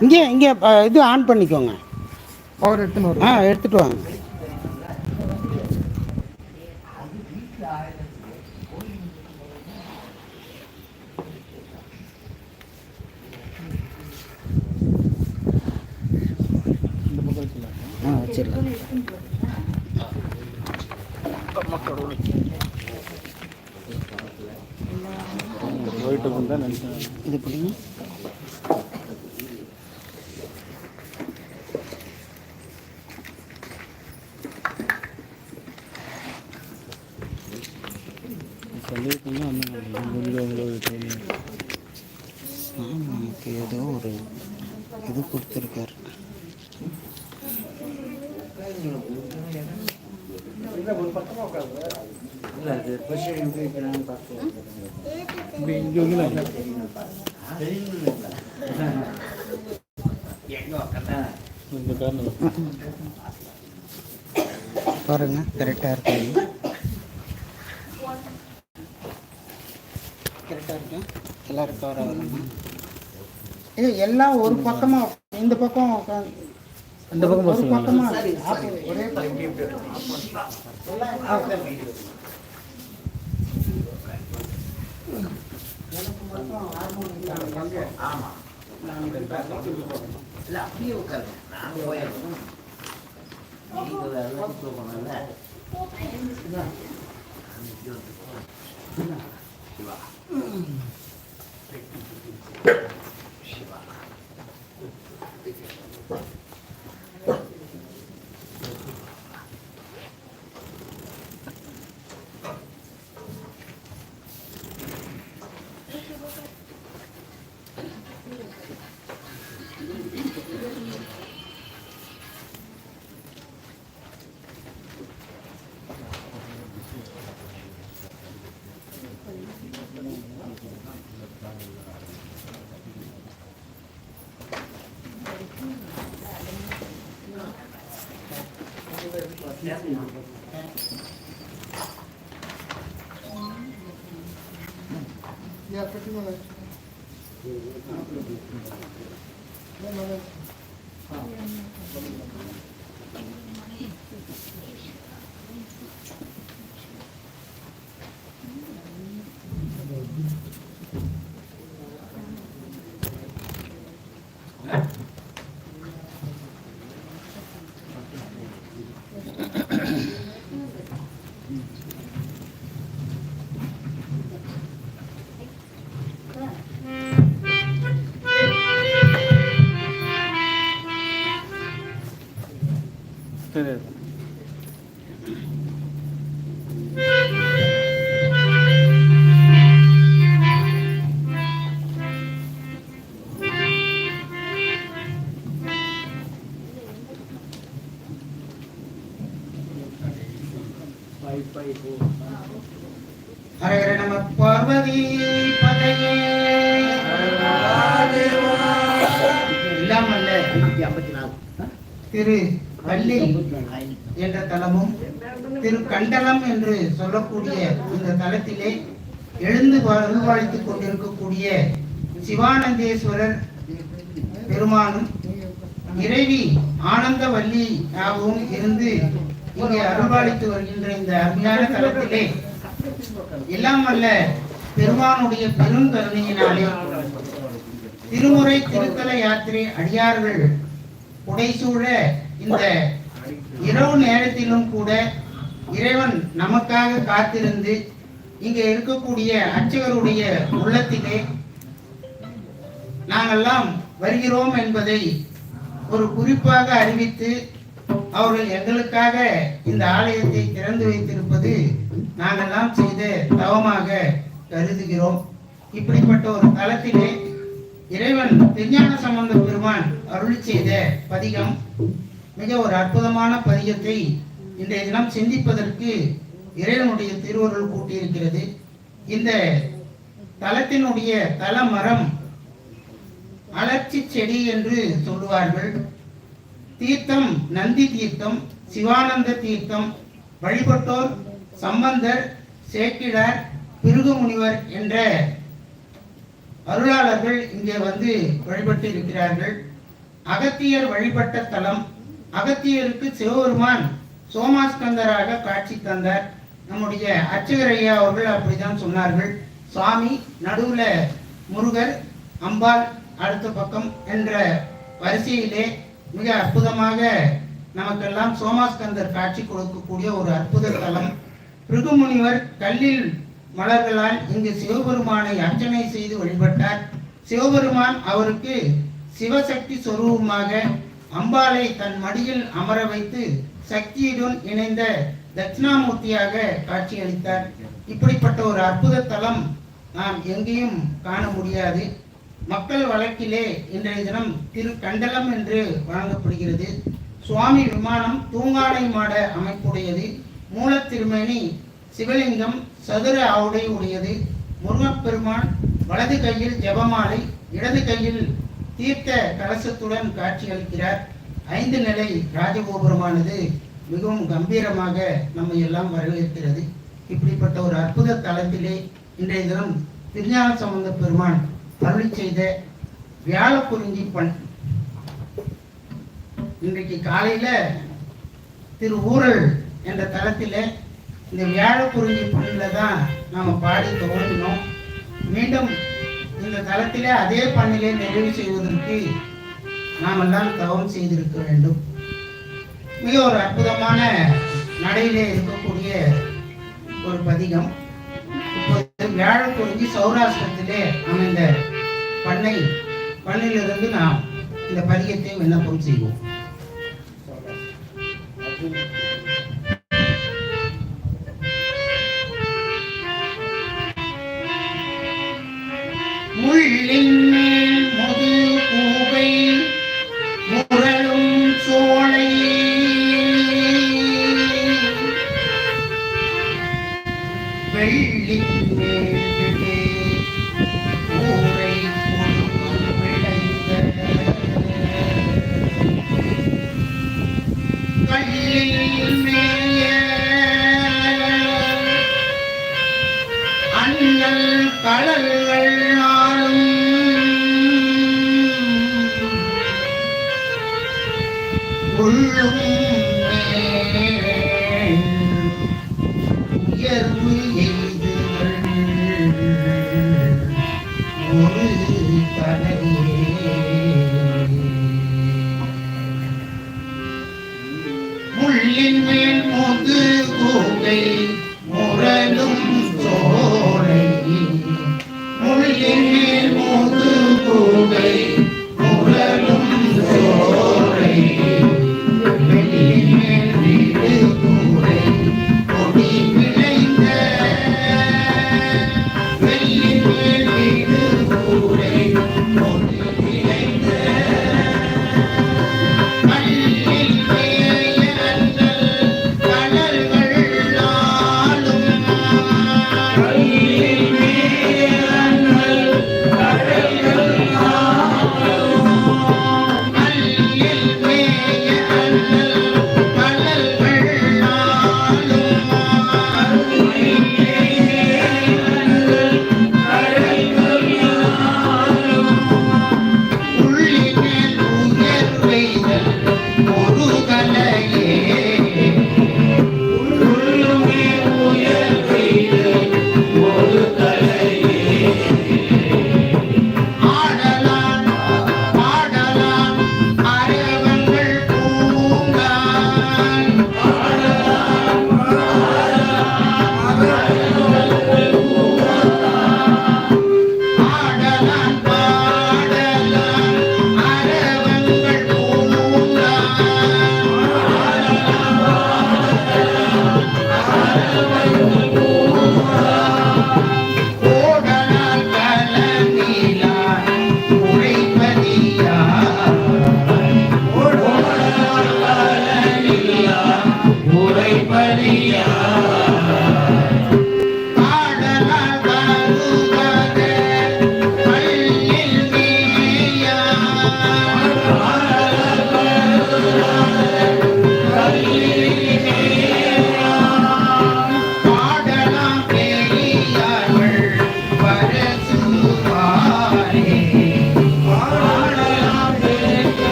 இங்கே இங்கே இது ஆன் பண்ணிக்கோங்க. பவர் எடுத்துன்னு வரும் ஆ எடுத்துகிட்டு வாங்க. ஆ வச்சிடலாம். இது பிடிங்க சொல்லியிருக்கீங்க அந்த சாமி நமக்கு ஏதோ ஒரு இது கொடுத்துருக்காரு இப்படி இங்கே வந்து இந்த காரணம் பாருங்க கரெக்டாக இருக்காங்க கரெக்டாக இருக்கா. எல்லாரும் கவர் ஆகணுமா இது எல்லாம் ஒரு பக்கமாக இந்த பக்கம் இந்த பக்கம் ஒரு பக்கமா. ஒரே பேக்கப் இல்ல அப்படியே உட்காருங்க நாங்க போயிடணும் நீங்க வேற মনে হয় It is. சிவானந்தேஸ்வரர் பெருமானும் இறைவி ஆனந்தவல்லியாகவும் இருந்து இங்கே அருள்பாலித்து வருகின்ற இந்த அருமையான தலத்திலே எல்லாம் அல்ல பெருமானுடைய பெருங்கருணையினாலே திருமுறை திருத்தல யாத்திரை அடியார்கள் புடைசூழ இந்த இரவு நேரத்திலும் கூட இறைவன் நமக்காக காத்திருந்து இங்கே இருக்கக்கூடிய அர்ச்சகருடைய உள்ளத்திலே நாங்கெல்லாம் வருகிறோம் என்பதை ஒரு குறிப்பாக அறிவித்து அவர்கள் எங்களுக்காக இந்த ஆலயத்தை திறந்து வைத்திருப்பது நாங்கெல்லாம் செய்த தவமாக கருதுகிறோம். இப்படிப்பட்ட ஒரு தளத்திலே இறைவன் திருஞான சம்பந்த பெருமான் அருளி செய்த பதிகம் மிக ஒரு அற்புதமான பதிகத்தை இன்றைய தினம் சிந்திப்பதற்கு இறைவனுடைய திருவருள் கூட்டியிருக்கிறது. இந்த தலத்தினுடைய தல மரம் அலர்ச்சி செடி என்று சொல்லுவார்கள். தீர்த்தம் நந்தி தீர்த்தம் சிவானந்த தீர்த்தம் வழிபட்டோர் சம்பந்தர் சேக்கிடார் பிருகு முனிவர் என்ற அருளாளர்கள் இங்கே வந்து வழிபட்டு இருக்கிறார்கள். அகத்தியர் வழிபட்ட தலம் அகத்தியருக்கு சிவபெருமான் சோமாஸ்கந்தராக காட்சி தந்தார். நம்முடைய அர்ச்சகர் ஐயா அவர்கள் அப்படிதான் சொன்னார்கள். சுவாமி நடுவில் முருகர் அம்பாள் அடுத்த பக்கம் என்ற வரிசையிலே மிக அற்புதமாக நமக்கெல்லாம் சோமாஸ்கந்தர் காட்சி கொடுக்கக்கூடிய ஒரு அற்புத தலம். பிருகுமுனிவர் கல்லில் மலர்களால் இங்கு சிவபெருமானை அர்ச்சனை செய்து வழிபட்டார். சிவபெருமான் அவருக்கு சிவசக்தி சொரூபமாக அம்பாளை தன் மடியில் அமர வைத்து சக்தியுடன் இணைந்த தட்சிணாமூர்த்தியாக காட்சியளித்தார். இப்படிப்பட்ட ஒரு அற்புத தலம் நாம் எங்கேயும் காண முடியாது. மக்கள் வழக்கிலே இன்றைய தினம் திரு கண்டலம் என்று வழங்கப்படுகிறது. சுவாமி விமானம் தூங்கானை மாட அமைப்புடையது. மூலத்திருமேனி சிவலிங்கம் சதுர ஆவுடை உடையது. முருகப்பெருமான் வலது கையில் ஜபமாலை இடது கையில் தீர்த்த கலசத்துடன் காட்சியளிக்கிறார். ஐந்து நிலை ராஜகோபுரமானது மிகவும் கம்பீரமாக நம்மை எல்லாம் வரவேற்கிறது. இப்படிப்பட்ட ஒரு அற்புத தளத்திலே இன்றைய தினம் திருஞான சம்பந்த பெருமான் அருளி செய்த வியாழக்குறிஞ்சி பண். இன்றைக்கு காலையில திரு ஊரல் என்ற தளத்தில் இந்த வியாழ குறிஞ்சி பண்ணில் தான் நாம் பாடி துவங்கினோம். மீண்டும் இந்த தளத்தில் அதே பண்ணிலே நிறைவு செய்வதற்கு நாம் எல்லாம் தவம் செய்திருக்க வேண்டும். மிக ஒரு அற்புதமான நடையிலே இருக்கக்கூடிய ஒரு பதிகம். இப்போது வியாழக்குறிஞ்சி சௌராஷ்டிரத்திலே அமைந்த பண்ணை பண்ணிலிருந்து நாம் இந்த பதியத்தையும் விண்ணப்பம் செய்வோம். கொள்ளும் உயர்வு ஒரு தலையே முள்ளின் மேல் முது கோகை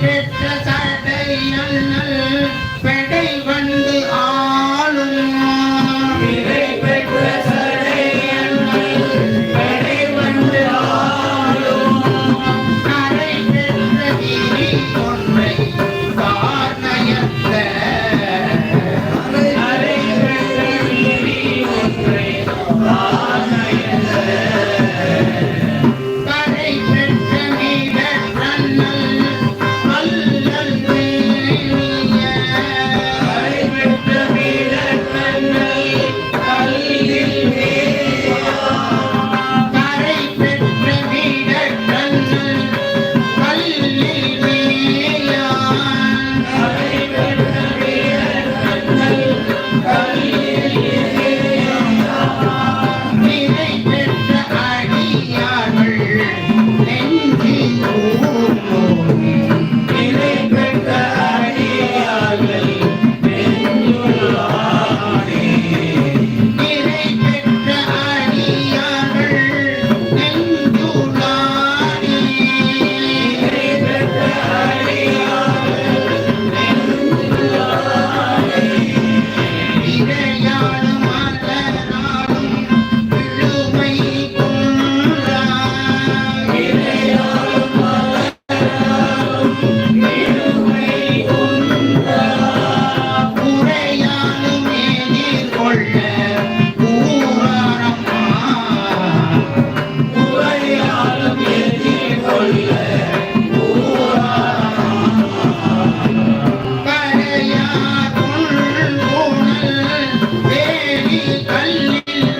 கேட்ட Thank you.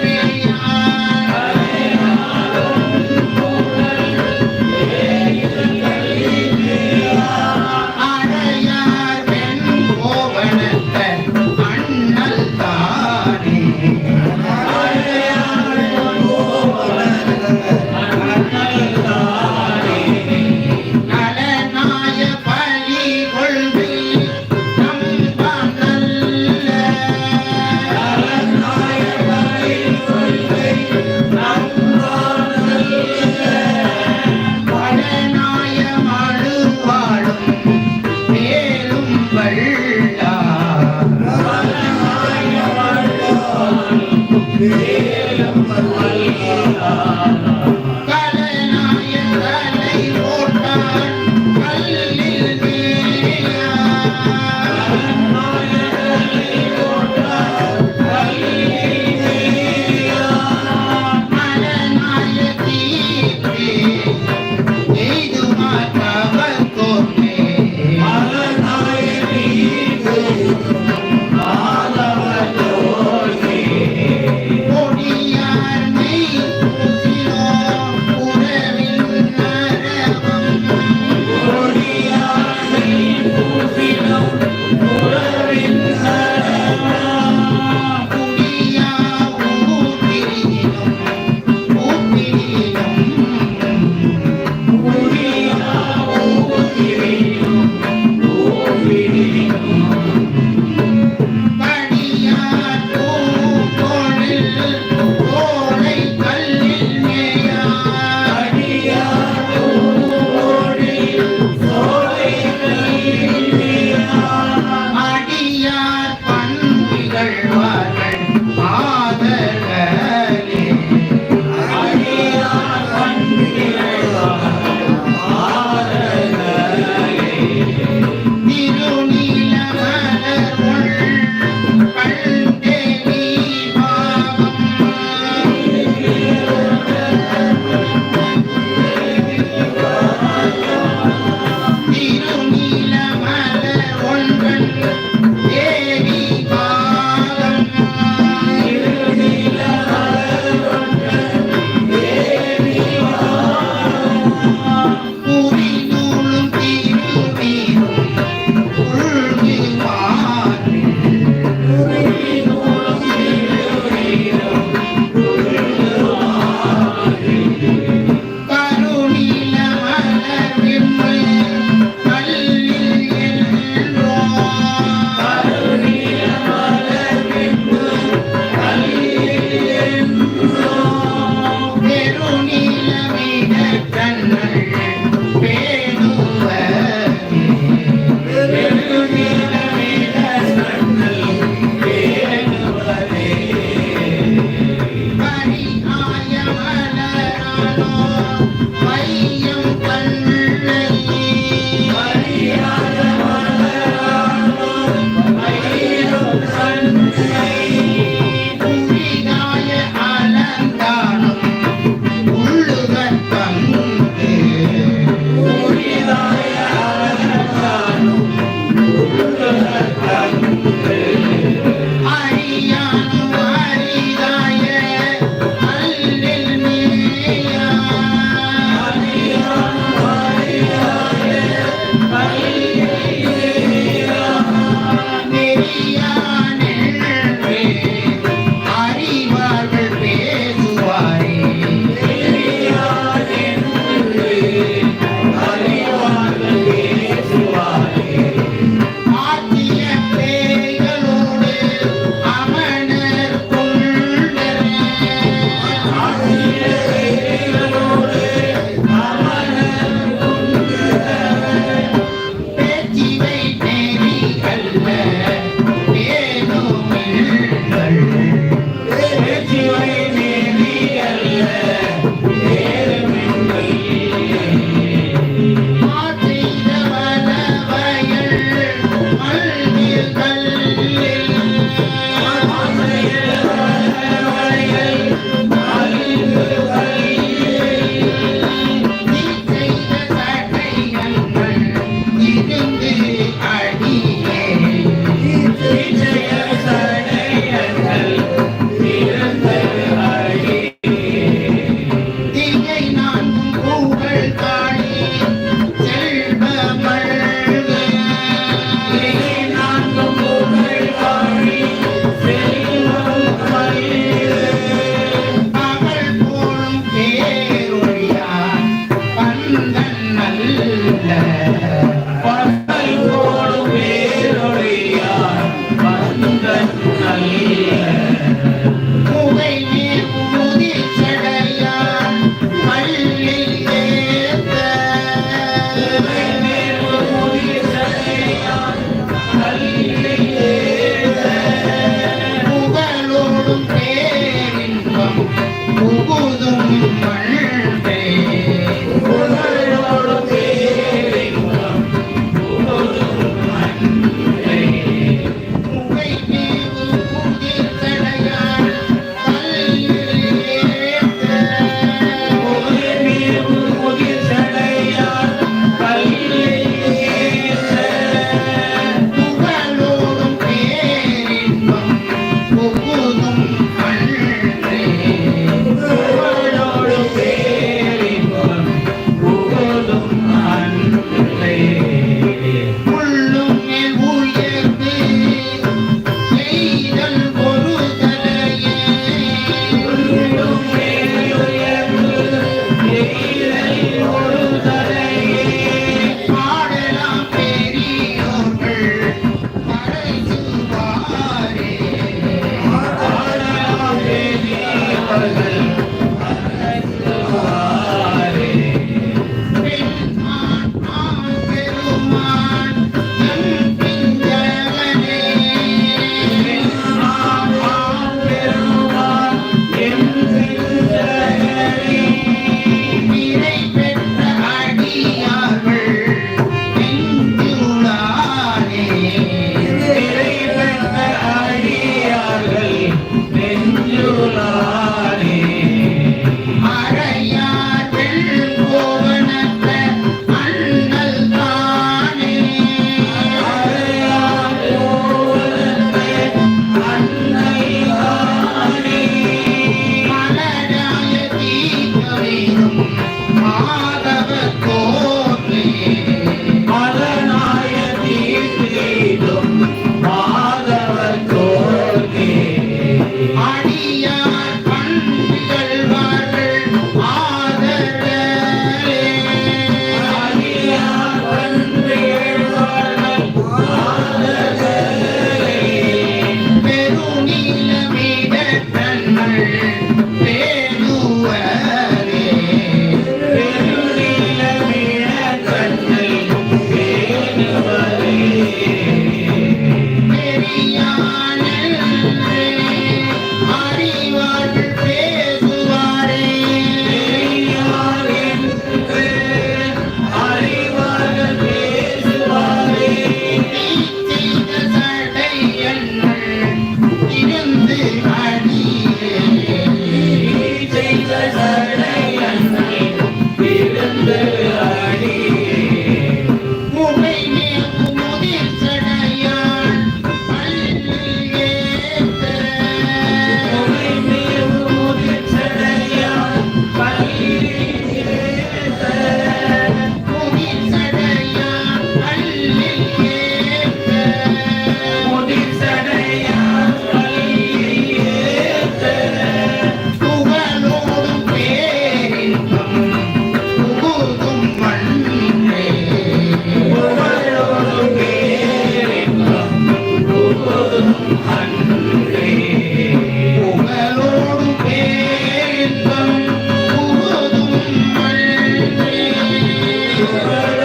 Happy birthday.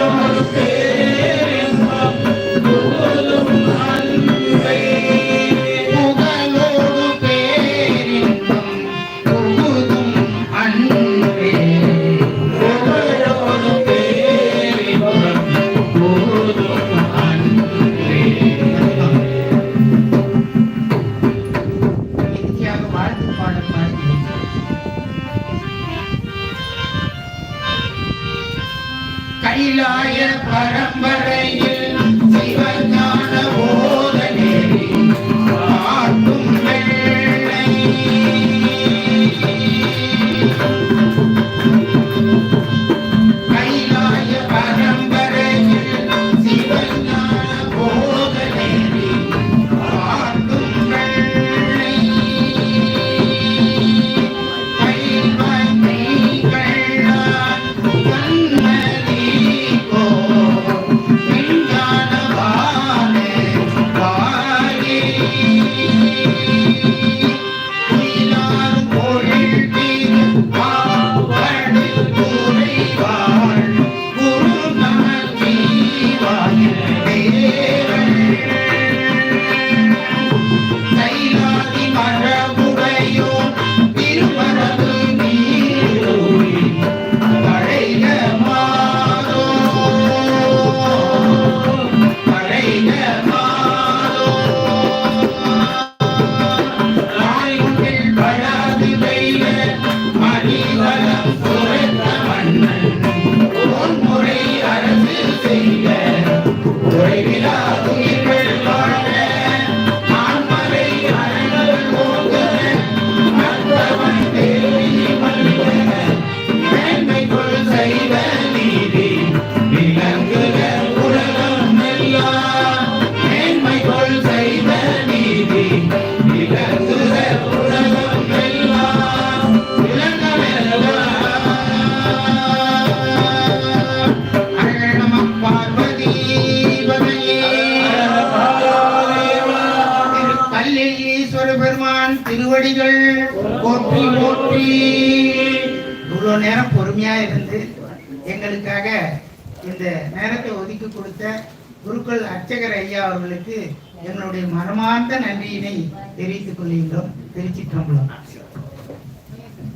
மனமார்ந்த நன்றியினை தெரிவித்துக் கொள்கின்றோம் திருச்சிற்றம்பலம்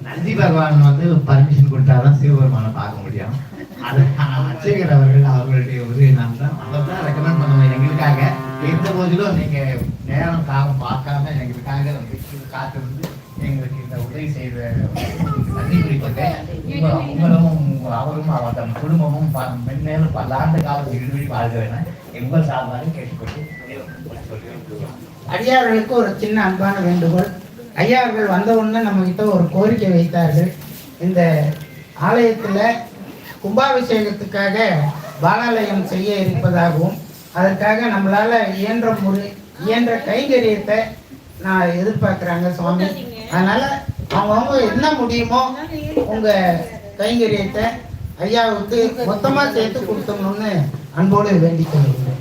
நந்தி பகவான் வந்து பர்மிஷன் கொடுத்தாதான் சிவபெருமானை பார்க்க முடியும். அது அர்ச்சகர் அவர்கள் அவர்களுடைய உதவி நாம் தான் அவர் தான் ரெக்கமெண்ட் பண்ணுவோம் எங்களுக்காக எந்த போதிலும் நீங்க நேரம் காலம் பார்க்காம எங்களுக்காக வந்து காத்திருந்து எங்களுக்கு இந்த உதவி செய்த நன்றி குறிப்பிட்ட உங்களும் அவரும் அவர் தன் குடும்பமும் ப- மென்மேலும் பல்லாண்டு காலம் இறுதி வாழ்க வேணும் எங்கள் சார்பாக கேட்டுக்கொண்டு அடியார்களுக்கு ஒரு சின்ன அன்பான வேண்டுகோள். ஐயா வந்தவுடனே நம்மக்கிட்ட நம்ம கிட்ட ஒரு கோரிக்கை வைத்தார்கள். இந்த ஆலயத்தில் கும்பாபிஷேகத்துக்காக பாலாலயம் செய்ய இருப்பதாகவும் அதற்காக நம்மளால் இயன்ற முறை இயன்ற கைங்கரியத்தை நான் எதிர்பார்க்குறாங்க சுவாமி. அதனால் அவங்கவுங்க என்ன முடியுமோ உங்கள் கைங்கரியத்தை ஐயாவுக்கு மொத்தமாக சேர்த்து கொடுத்தோம்னு அன்போடு வேண்டிக் கொள்கிறேன்.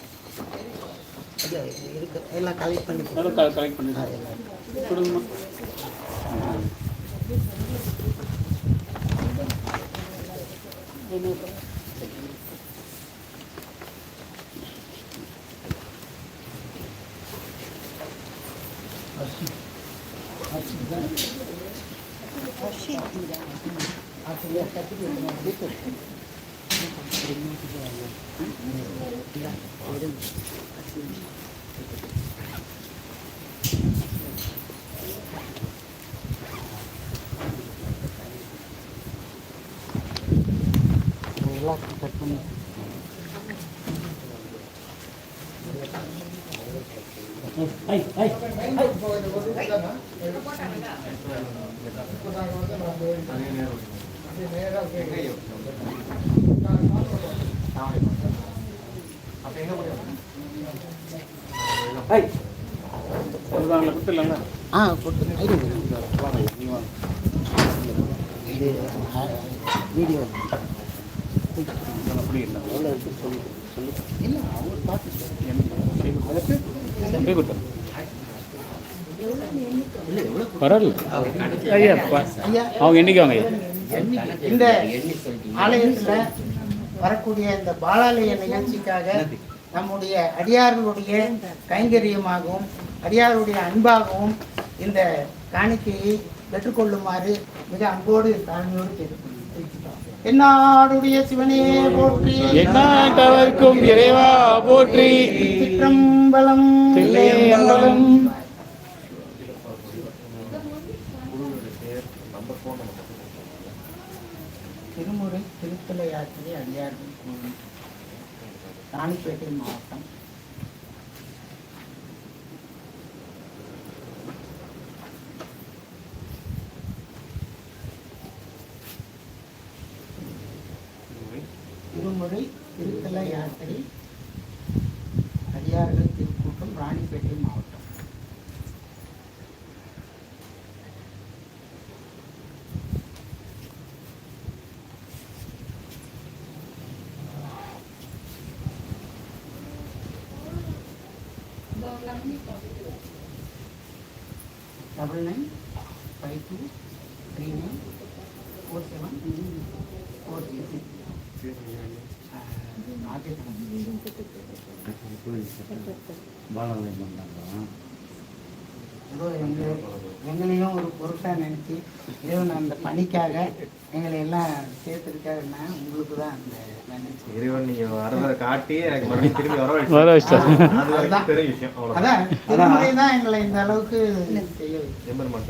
இருக்கு. எல்லாம் கலெக்ட் பண்ணி கலெக்ட் பண்ணி கொடுங்கம்மா எல்லாம் கட் ஆ கொடுத்து ஐயா ஐயா அவங்க எண்ணிக்கை வாங்க இந்த ஆலயத்துல வரக்கூடிய இந்த பாலாலய நிகழ்ச்சிக்காக நம்முடைய அடியார்களுடைய கைங்கரியமாகவும் அடியாருடைய அன்பாகவும் இந்த காணிக்கையை பெற்றுக்கொள்ளுமாறு மிக அன்போடு தாழ்மையோடு கேட்டுக்கொள்கிறோம். என்னாடுடைய சிவனே போற்றி. எந்நாட்டவர்க்கும் இறைவா போற்றி. சிற்றம்பலம். தில்லையம்பலம். திருமுறை திருத்தலை யாத்திரை அடியார்கள் கோவில் ராணிப்பேட்டை மாவட்டம். திருமுறை திருத்தல யாத்திரை அடியார்கள் திருக்கூட்டம் ராணிப்பேட்டை மாவட்டம். Double nine five two three nine four seven four ஏதோ எங்களை எங்களையும் ஒரு பொருட்டாக நினச்சி இறைவன் அந்த பணிக்காக எங்களை எல்லாம் சேர்த்துருக்காருன்னா உங்களுக்கு தான் அந்த இறைவன் நீங்க வரத காட்டி எனக்கு மறுபடியும் திரும்பி வர வர வச்சிட்டாரு. அது வரைக்கும் பெரிய விஷயம். அவ்வளவுதான். அதான். தான் எங்களை இந்த அளவுக்கு செய்ய. எம்பெருமான்